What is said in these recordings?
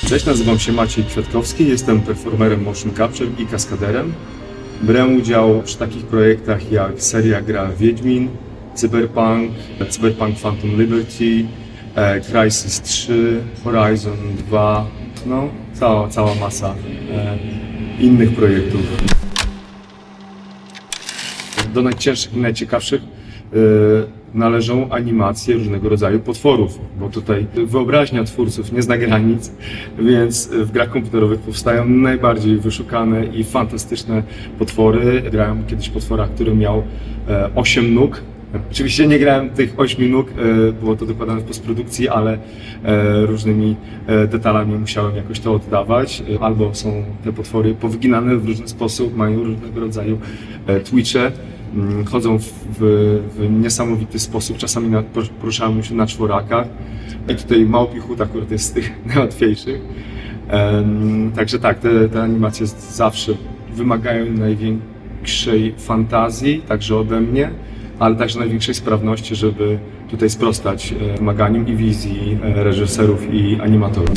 Cześć, nazywam się Maciej Kwiatkowski, jestem performerem motion capture i kaskaderem. Brałem udział przy takich projektach jak seria gra Wiedźmin, Cyberpunk, Cyberpunk Phantom Liberty, e, Crysis 3, Horizon 2, no cała, cała masa e, innych projektów. Do najcięższych i najciekawszych e, należą animacje różnego rodzaju potworów, bo tutaj wyobraźnia twórców nie zna granic, więc w grach komputerowych powstają najbardziej wyszukane i fantastyczne potwory. Grałem kiedyś potwora, który miał e, 8 nóg. Oczywiście nie grałem tych 8 nóg, e, było to dokładane w postprodukcji, ale e, różnymi e, detalami musiałem jakoś to oddawać. E, Albo są te potwory powyginane w różny sposób, mają różnego rodzaju e, twitche, chodzą w, w, niesamowity sposób, czasami na, poruszają się na czworakach. I tutaj Małpi Hut akurat jest z tych najłatwiejszych. Także tak, te, te animacje zawsze wymagają największej fantazji, także ode mnie, ale także największej sprawności, żeby tutaj sprostać e, wymaganiom i wizji e, reżyserów i animatorów.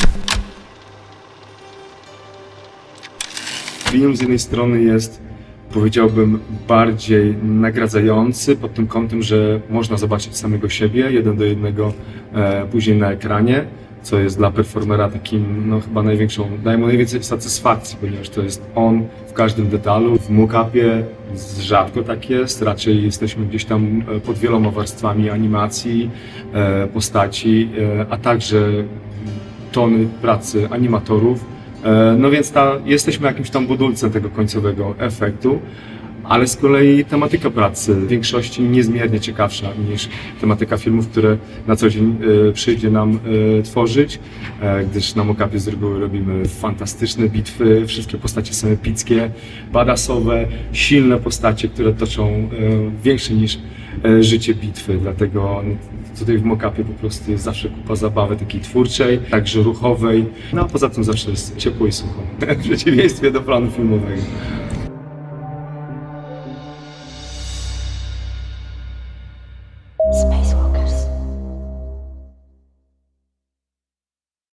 Film z jednej strony jest, powiedziałbym, bardziej nagradzający pod tym kątem, że można zobaczyć samego siebie jeden do jednego e, później na ekranie, co jest dla performera takim, no chyba największą, daje mu najwięcej satysfakcji, ponieważ to jest on w każdym detalu. W mock-upie rzadko tak jest, raczej jesteśmy gdzieś tam e, pod wieloma warstwami animacji, e, postaci, e, a także tony pracy animatorów. E, No więc ta, jesteśmy jakimś tam budulcem tego końcowego efektu, ale z kolei tematyka pracy w większości niezmiernie ciekawsza niż tematyka filmów, które na co dzień e, przyjdzie nam e, tworzyć, e, gdyż na mockupie z reguły robimy fantastyczne bitwy, wszystkie postacie są epickie, badasowe, silne postacie, które toczą większe niż życie bitwy, dlatego tutaj w mockupie po prostu jest zawsze kupa zabawy takiej twórczej, także ruchowej, no a poza tym zawsze jest ciepło i sucho, w przeciwieństwie do planu filmowego.